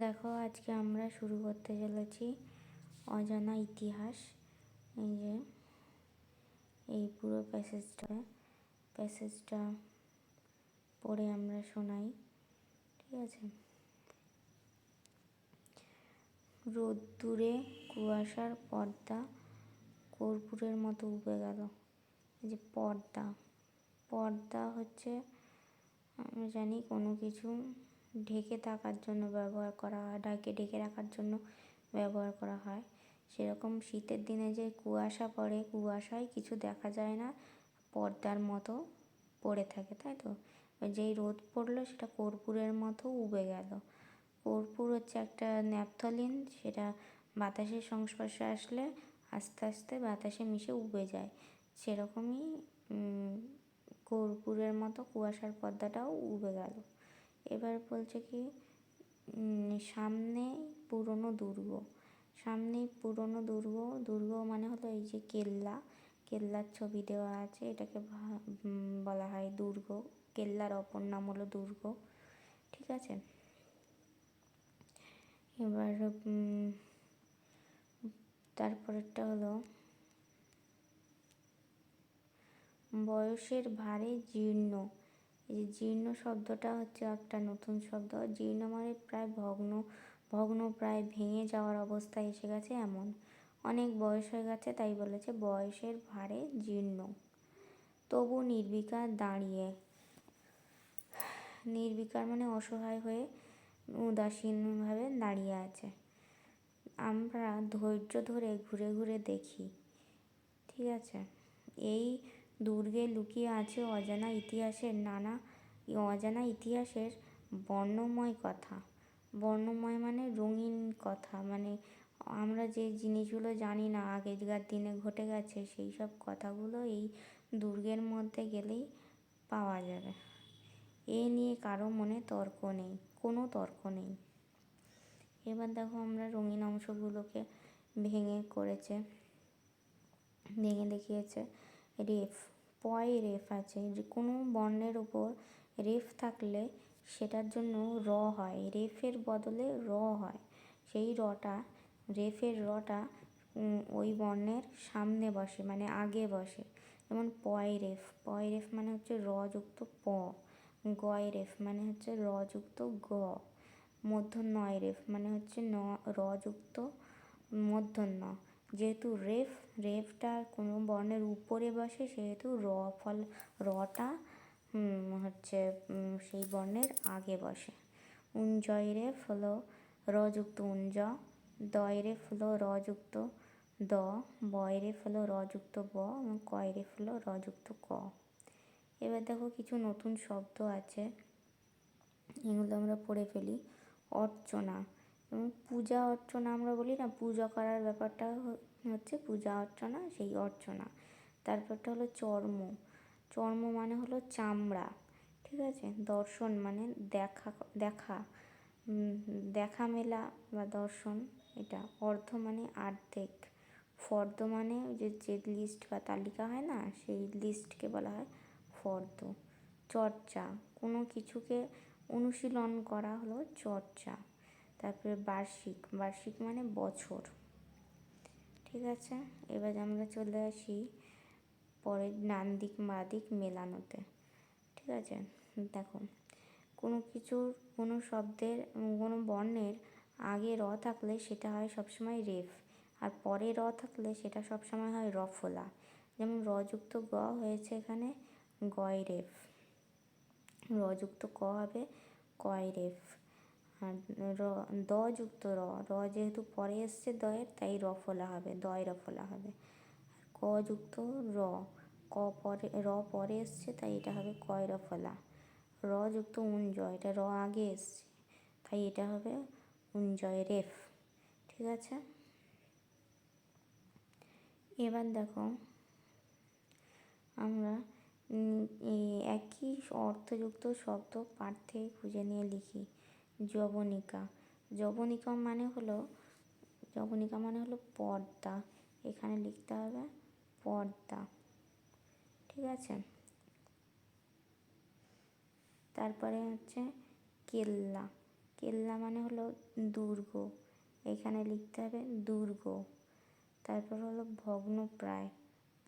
দেখো আজকে আমরা শুরু করতে চলেছি অজানা ইতিহাস। এই যে, এই পুরো প্যাসেজটা প্যাসেজটা পড়ে আমরা শোনাই, ঠিক আছে? রোদ্দুরে কুয়াশার পর্দা কর্পূরের মতো উবে গেল। এই যে পর্দা পর্দা হচ্ছে আমরা জানি কোনো কিছু ঢেকে থাকার জন্য ব্যবহার করা হয়, ঢাকে ঢেকে রাখার জন্য ব্যবহার করা হয়। সেরকম শীতের দিনে যে কুয়াশা পড়ে, কুয়াশায় কিছু দেখা যায় না, পর্দার মতো পড়ে থাকে, তাই তো? যেই রোদ পড়ল সেটা কর্পূরের মতো উবে গেল। কর্পূর হচ্ছে একটা ন্যাপথলিন, সেটা বাতাসের সংস্পর্শে আসলে আস্তে আস্তে বাতাসে মিশে উবে যায়। সেরকমই কর্পূরের মতো কুয়াশার পর্দাটাও উবে গেল। এবার বলছে কি সামনে পুরনো দুর্গ। সামনেই পুরনো দুর্গ। দুর্গ মানে হলো এই যে কেল্লা। কেল্লার ছবি দেওয়া আছে। এটাকে বলা হয় দুর্গ। কেল্লার অপর নাম হলো দুর্গ। ঠিক আছে? এবার তারপরেরটা হলো, বয়সের ভারে জীর্ণ। এই যে জীর্ণ শব্দটা হচ্ছে একটা নতুন শব্দ। জীর্ণ মানে প্রায় ভগ্ন ভগ্ন প্রায় ভেঙে যাওয়ার অবস্থায় এসে গেছে এমন। অনেক বয়স হয়ে গেছে তাই বলেছে বয়সের ভারে জীর্ণ। তবু নির্বিকার দাঁড়িয়ে, নির্বিকার মানে অসহায় হয়ে উদাসীনভাবে দাঁড়িয়ে আছে। আমরা ধৈর্য ধরে ঘুরে ঘুরে দেখি, ঠিক আছে? এই দুর্গে লুকিয়ে আছে অজানা ইতিহাসের নানা, অজানা ইতিহাসের বর্ণময় কথা। বর্ণময় মানে রঙিন কথা মানে আমরা যে জিনিসগুলো জানি না, আগেকার দিনে ঘটে গেছে, সেই সব কথাগুলো এই দুর্গের মধ্যে গেলেই পাওয়া যাবে। এ নিয়ে কারও মনে তর্ক নেই, কোনো তর্ক নেই। এবার দেখো আমরা রঙিন অংশগুলোকে ভেঙে করেছে, ভেঙে দেখিয়েছে। রেফ, পয় রেফ আছে। যে কোনো বর্ণের উপর রেফ থাকলে সেটার জন্য র হয়। রেফের বদলে র হয়। সেই রটা, রেফের রটা ওই বর্ণের সামনে বসে মানে আগে বসে। যেমন পয় রেফ পয় রেফ মানে হচ্ছে র যুক্ত প। গয় রেফ মানে হচ্ছে র যুক্ত গ। মধ্য নয় রেফ মানে হচ্ছে ন, র যুক্ত মধ্যন্য যেহেতু রেফ, রেফটা কোনো বর্ণের উপরে বসে, সেহেতু র ফল, রটা হচ্ছে সেই বর্ণের আগে বসে। উঞ্জয় রেফ হলো রযুক্ত উঞ্জ, দয় রেফ হলো রযুক্ত দ, বয় রেফ হলো রযুক্ত ব, এবং কয় রেফ হলো রযুক্ত ক। এবার দেখো কিছু নতুন শব্দ আছে, এগুলো আমরা পড়ে ফেলি। অর্চনা। পূজা অর্চনা আমরা বলি না, পূজা করার ব্যাপারটা হচ্ছে পূজা অর্চনা, সেই অর্চনা। তারপরটা হলো চর্ম। চর্ম মানে হলো চামড়া, ঠিক আছে? দর্শন মানে দেখা দেখা। দেখা মেলা বা দর্শন, এটা। অর্ধ মানে আর্ধেক। ফর্দ মানে যে যে লিস্ট বা তালিকা হয় না, সেই লিস্টকে বলা হয় ফর্দ। চর্চা, কোনো কিছুকে অনুশীলন করা হলো চর্চা। তারপরে বার্ষিক বার্ষিক মানে বছর। ঠিক আছে? এবার আমরা চলে আসি পরে ডান দিক দিক মেলানোতে। ঠিক আছে? দেখো, কোনো কিছুর, কোনো শব্দের, কোনো বর্ণের আগে র থাকলে সেটা হয় সবসময় রেফ, আর পরে র থাকলে সেটা সবসময় হয় রফলা যেমন রযুক্ত গ হয়েছে এখানে, গয় রেফ। রযুক্ত ক হবে কয় রেফ। আর র, দ যুক্ত র র যেহেতু পরে এসছে দয়ের, তাই রফলা হবে দয় র রফলা হবে ক যুক্ত র, ক পরে, র পরে এসছে, তাই এটা হবে কয় রফলা র যুক্ত উঞ্জয় এটা র আগে এসছে, তাই এটা হবে উঞ্জয় রেফ ঠিক আছে? এবার দেখো, আমরা একই অর্থযুক্ত শব্দ পাঠ থেকে খুঁজে নিয়ে লিখি। যবনিকা। যবনিকা মানে হলো, যবনিকা মানে হলো পর্দা। এখানে লিখতে হবে পর্দা। ঠিক আছে? তারপরে হচ্ছে কেল্লা। কেল্লা মানে হলো দুর্গ। এখানে লিখতে হবে দুর্গ। তারপর হলো ভগ্নপ্রায়।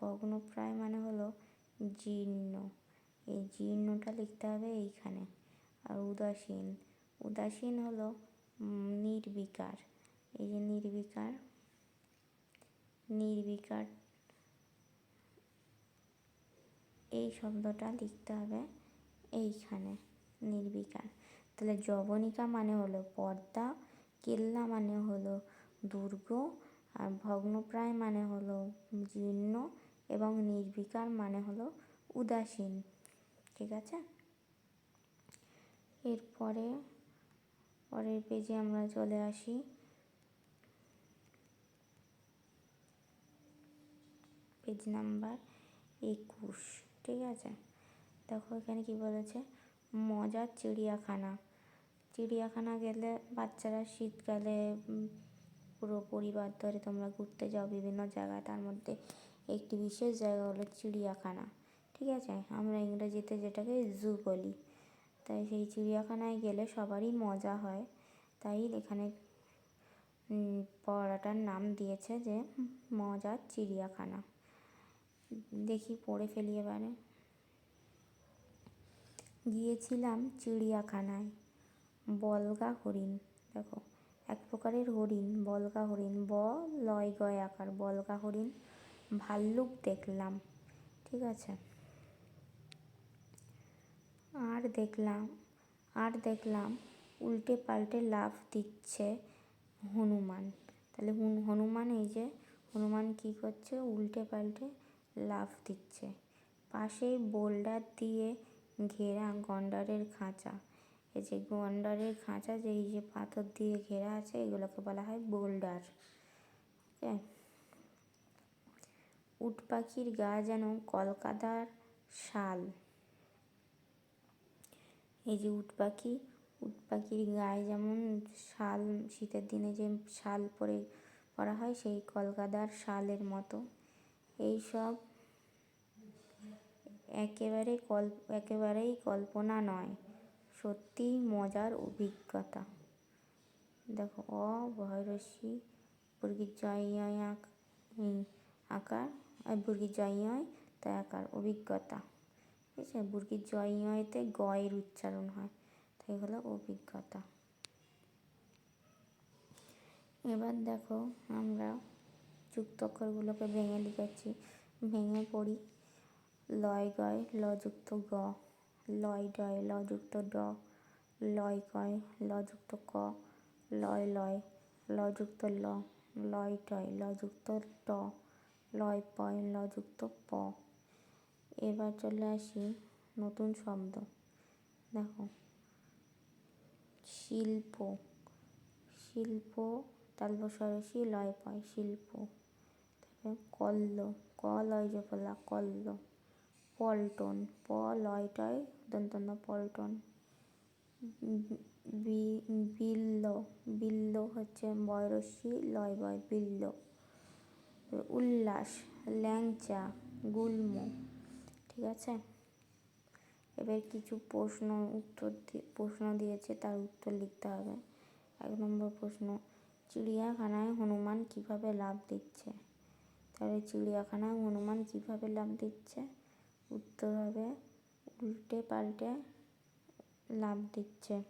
ভগ্নপ্রায় মানে হলো জীর্ণ। এই জীর্ণটা লিখতে হবে এইখানে। আর উদাসীন। উদাসীন হলো নির্বিকার। এই যে নির্বিকার নির্বিকার। এই শব্দটা লিখতে হবে এইখানে, নির্বিকার। তাহলে জবনিকা মানে হলো পর্দা, কেল্লা মানে হলো দুর্গ, আর ভগ্নপ্রায় মানে হলো জীর্ণ, এবং নির্বিকার মানে হলো উদাসীন। ঠিক আছে? এরপরে পরের পেজে আমরা চলে আসি। পেজ নাম্বার একুশ, ঠিক আছে? দেখো এখানে কি বলেছে? মজার চিড়িয়াখানা। চিড়িয়াখানা গেলে বাচ্চারা শীতকালে পুরো পরিবার ধরে তোমরা ঘুরতে যাও বিভিন্ন জায়গায় তার মধ্যে একটি বিশেষ জায়গা হলো চিড়িয়াখানা। ঠিক আছে? আমরা ইংরেজিতে যেটাকে জু বলি। তাই সেই চিড়িয়াখানায় গেলে সবারই মজা হয়। তাই এখানে পড়াটার নাম দিয়েছে যে মজার চিড়িয়াখানা। দেখি পড়ে ফেলি এবারে। গিয়েছিলাম চিড়িয়াখানায়। বলগা হরিণ, দেখো, এক প্রকারের হরিণ, বলগা হরিণ, ব, লয় গয় আকার। বলগা হরিণ, ভাল্লুক দেখলাম, ঠিক আছে? আর দেখলাম আর দেখলাম উল্টে পাল্টে লাফ দিচ্ছে হনুমান। তাহলে হনুমান এই যে, হনুমান কি করছে? উল্টে পাল্টে লাফ দিচ্ছে। পাশেই বোল্ডার দিয়ে ঘেরা গন্ডারের খাঁচা। এই যে গন্ডারের খাঁচা, যে এই যে পাথর দিয়ে ঘেরা আছে, এগুলোকে বলা হয় বোল্ডার। ওকে? উট পাখির গা যেন কলকাতার শাল। এই যে উট পাখি, উট পাখির গায়ে যেমন শাল, শীতের দিনে যে শাল পরে, পরা হয় সেই কলকাতার শালের মতো। এই সব একেবারে কল্প একেবারেই কল্পনা নয় সত্যিই মজার অভিজ্ঞতা। দেখো অ ভয়রসি বর্গীর জয় আকার আর বর্গীর জয় তাই আকার অভিজ্ঞতা। ঠিক আছে? বর্গীর জয়তে গয়ের উচ্চারণ হয়। তাই হলো অভিজ্ঞতা। এবার দেখো আমরা যুক্তক্ষরগুলোকে ভেঙে লিখাচ্ছি ভেঙে পড়ি। লয় গয়, লযুক্ত গ। লয় ডয়, লযুক্ত ড। লয় কয়, লযুক্ত ক। লয় লয়, লযুক্ত ল। লয় টয় লযুক্ত ট। লয় পয়, লযুক্ত প। এবার চলে আসি নতুন শব্দ। দেখো। শিল্প। শিল্প সরসি লয় পয়, শিল্প। তারপরে কল্ল, ক, লয় জফলা কল্ল। পল্টন, প লয়টয় দন্তন্য পল্টন। বিল্ল বিল্ল হচ্ছে বয়রসি, লয় বয় বিল্ল। উল্লাস, ল্যাংচা, গুল্ম। ঠিক আছে? এবার কিছু প্রশ্ন উত্তর প্রশ্ন দিয়েছে, তার উত্তর লিখতে হবে। এক নম্বর প্রশ্ন, চিড়িয়াখানায় হনুমান কীভাবে লাভ দিচ্ছে? তাহলে চিড়িয়াখানায় হনুমান কীভাবে লাভ দিচ্ছে? উত্তর হবে, উল্টে পাল্টে লাভ দিচ্ছে।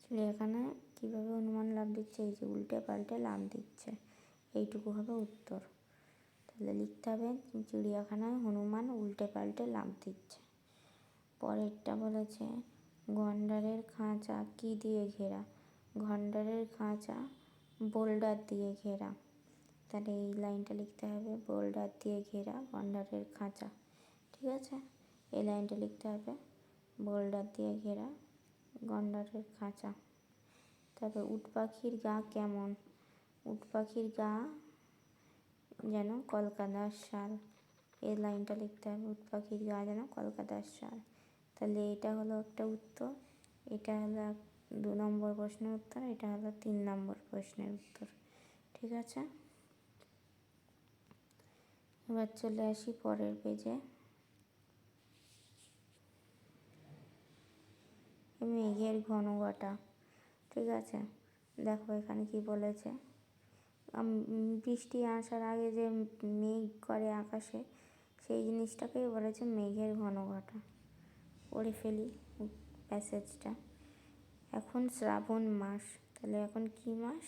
চিড়িয়াখানায় কীভাবে হনুমান লাভ দিচ্ছে? এই যে উল্টে পাল্টে লাভ দিচ্ছে। এইটুকু হবে উত্তর। তাহলে লিখতে হবে, চিড়িয়াখানায় হনুমান উল্টে পাল্টে লাভ দিচ্ছে। পরেরটা বলেছে, গন্ডারের খাঁচা কি দিয়ে ঘেরা? গন্ডারের খাঁচা বোল্ডার দিয়ে ঘেরা। তাহলে এই লাইনটা লিখতে হবে, বোল্ডার দিয়ে ঘেরা গন্ডারের খাঁচা। ঠিক আছে? এই লাইনটা লিখতে হবে, বোল্ডার দিয়ে ঘেরা গন্ডারের খাঁচা। তারপর উট পাখির গা কেমন? উট পাখির গা যেন কলকাতার শাল এই লাইনটা লিখতে হবে, উট পাখির গা যেন কলকাতার শাল তাহলে এটা হলো একটা উত্তর। এটা হলো দু নম্বর প্রশ্নের উত্তর, এটা হলো তিন নম্বর প্রশ্নের উত্তর। ঠিক আছে? এবার চলে আসি পরের পেজে মেঘের ঘন ঘটা ঠিক আছে? দেখো এখানে কি বলেছে। বৃষ্টি আসার আগে যে মেঘ করে আকাশে, সেই জিনিসটাকেই বলেছে মেঘের ঘন ঘটা। পড়ে ফেলি প্যাসেজটা এখন শ্রাবণ মাস। তাহলে এখন কি মাস?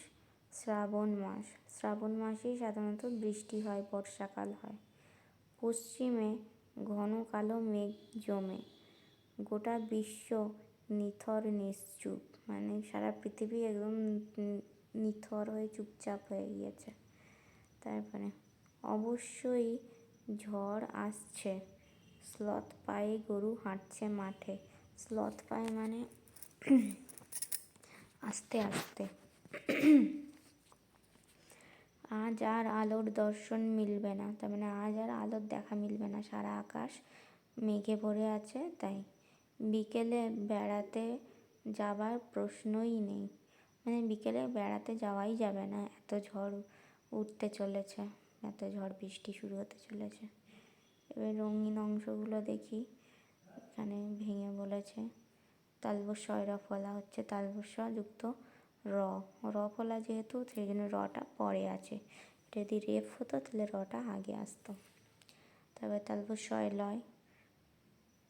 শ্রাবণ মাস। শ্রাবণ মাসেই সাধারণত বৃষ্টি হয়, বর্ষাকাল হয়। পশ্চিমে ঘন কালো মেঘ জমে। গোটা বিশ্ব নিথর নিশ্চুপ। মানে সারা পৃথিবী একদম নিথর হয়ে চুপচাপ হয়ে গিয়েছে। তারপরে, অবশ্যই ঝড় আসছে। স্লথ পায়ে গরু হাঁটছে মাঠে। স্লথ পায়ে মানে আস্তে আস্তে। আজ আর আলোর দর্শন মিলবে না। তার মানে আজ আর আলোর দেখা মিলবে না। সারা আকাশ মেঘে ভরে আছে, তাই বিকেলে বেড়াতে যাবার প্রশ্নই নেই। মানে বিকেলে বেড়াতে যাওয়াই যাবে না। এত ঝড় উঠতে চলেছে, এত ঝড় বৃষ্টি শুরু হতে চলেছে। এবার রঙিন অংশগুলো দেখি, এখানে ভেঙে বলেছে। তালবস্য র ফলা হচ্ছে, তালবস্য যুক্ত র। র ফলা যেহেতু, সেই জন্য রটা পরে আছে। যদি রেফ হতো, তাহলে রটা আগে আসতো। তারপরে তালবস্যয় লয়,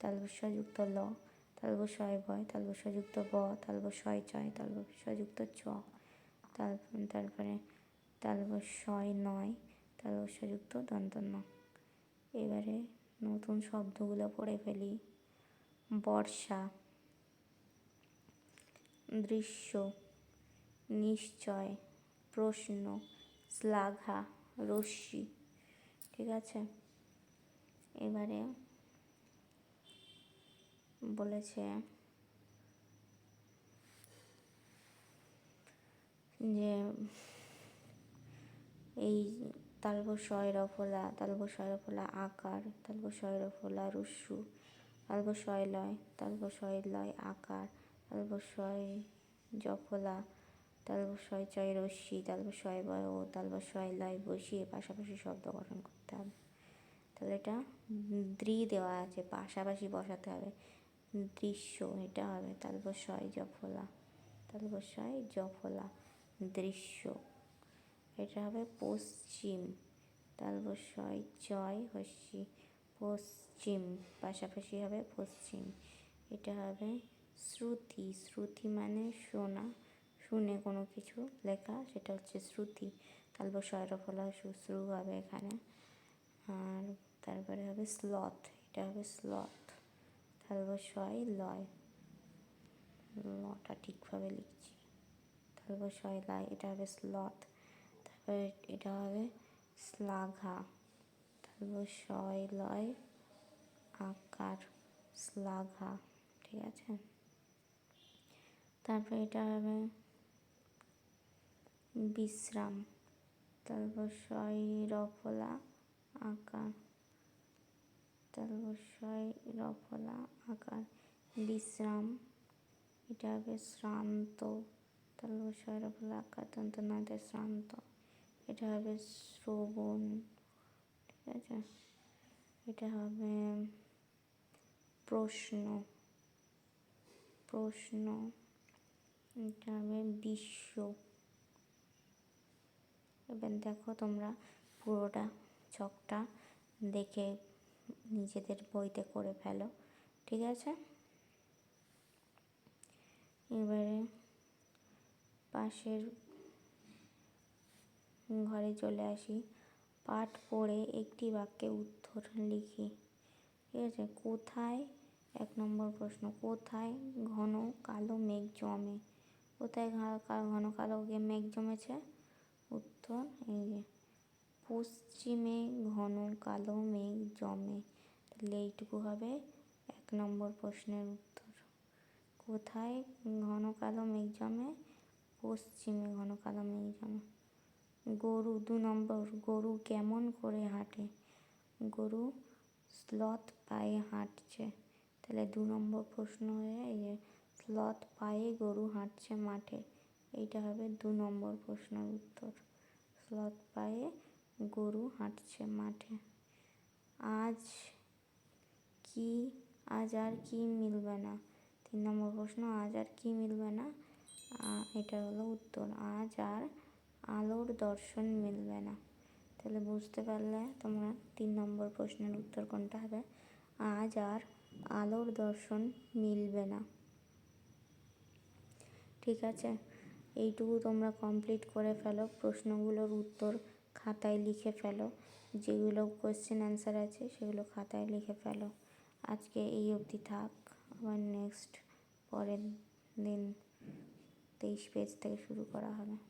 তালবস্য যুক্ত ল। তালবস্যয় বয় তালবস্য যুক্ত ব তালবস্যয় চয় তালবস্য যুক্ত চ তারপরে তালব তালবস্যয় নয় তালবস্য যুক্ত দন্ত ন এবারে নতুন শব্দগুলো পড়ে ফেলি। বর্ষা। দৃশ্য। নিশ্চয়। প্রশ্ন। শ্লাঘা। রশ্মি। ঠিক আছে? এবারে বলেছে যে এই তালব শয়রফলা তালব শয়রফলা আকার তালব শয়রফলা রস্যু তালব শয়লয় তালব শয়লয় আকার তালব শয় জফলা তালব শয় চয় রশ্মি তালব শয় বয় ও তালব শয় লয় বসিয়ে পাশাপাশি শব্দ গঠন করতে হবে। তাহলে এটা দ্রি দেওয়া আছে, পাশাপাশি বসাতে হবে। দৃশ্য, এটা হবে তালব শয় জফলা। তালব শয় জফলা দৃশ্য। এটা হবে পশ্চিম। তালবস্যয় চয় হস্যি, পশ্চিম। পাশাপাশি হবে পশ্চিম। এটা হবে শ্রুতি। শ্রুতি মানে শোনা শুনে কোনো কিছু লেখা, সেটা হচ্ছে শ্রুতি। তালবস্যয়ের ফলা শুশ্রু হবে এখানে। আর তারপরে হবে স্লথ। এটা হবে স্লথ। তালবস্যয় লয়। লটা ঠিকভাবে লিখছি। তালবস্যয় লয়, এটা হবে স্লথ তারপরে এটা হবে শ্লাঘা শয় লয় আকার শ্লাঘা ঠিক আছে? তারপরে এটা হবে বিশ্রাম। তারপর শয় রফলা আকার। শয় রফলা আকার, বিশ্রাম, এটা হবে শ্রান্ত শয় রফলা আকার তন্ত নয় শ্রান্ত। এটা হবে শ্রবণ, ঠিক আছে? এটা হবে প্রশ্ন প্রশ্ন। এটা হবে বিশ্ব। এবার দেখো তোমরা পুরোটা ছকটা দেখে নিজেদের বইতে করে ফেলো, ঠিক আছে? এবারে পাশের ঘরে চলে আসি। পাঠ পড়ে একটি বাক্যে উত্তর লিখি। ঠিক আছে? কোথায়? এক নম্বর প্রশ্ন, কোথায় ঘন কালো মেঘ জমে? কোথায় ঘন কালো মেঘ জমেছে? উত্তর এই যে পশ্চিমে ঘন কালো মেঘ জমে। তাহলে এইটুকু হবে এক নম্বর প্রশ্নের উত্তর। কোথায় ঘন কালো মেঘ জমে? পশ্চিমে ঘন কালো মেঘ জমে। গরু, দু নম্বর, গরু কেমন করে হাঁটে? গরু স্লথ পায়ে হাঁটছে। তাহলে দু নম্বর প্রশ্ন হয়ে এই যে, স্লথ পায়ে গরু হাঁটছে মাঠে। এইটা হবে দু নম্বর প্রশ্নের উত্তর। স্লথ পায়ে গরু হাঁটছে মাঠে। আজ কি, আজ আর কি মিলবে না? তিন নম্বর প্রশ্ন, আজ আর কি মিলবে না? এটা হলো উত্তর। আজ আর আলোর দর্শন মিলবে না। তাহলে বুঝতে পারলে তোমরা তিন নম্বর প্রশ্নের উত্তর কোনটা হবে? আজ আর আলোর দর্শন মিলবে না। ঠিক আছে? এইটুকু তোমরা কমপ্লিট করে ফেলো প্রশ্নগুলোর উত্তর। খাতায় লিখে ফেলো। যেগুলো কোয়েশ্চেন অ্যান্সার আছে, সেগুলো খাতায় লিখে ফেলো। আজকে এই অবধি থাক। আবার নেক্সট পরের দিন তেইশ পেজ থেকে শুরু করা হবে।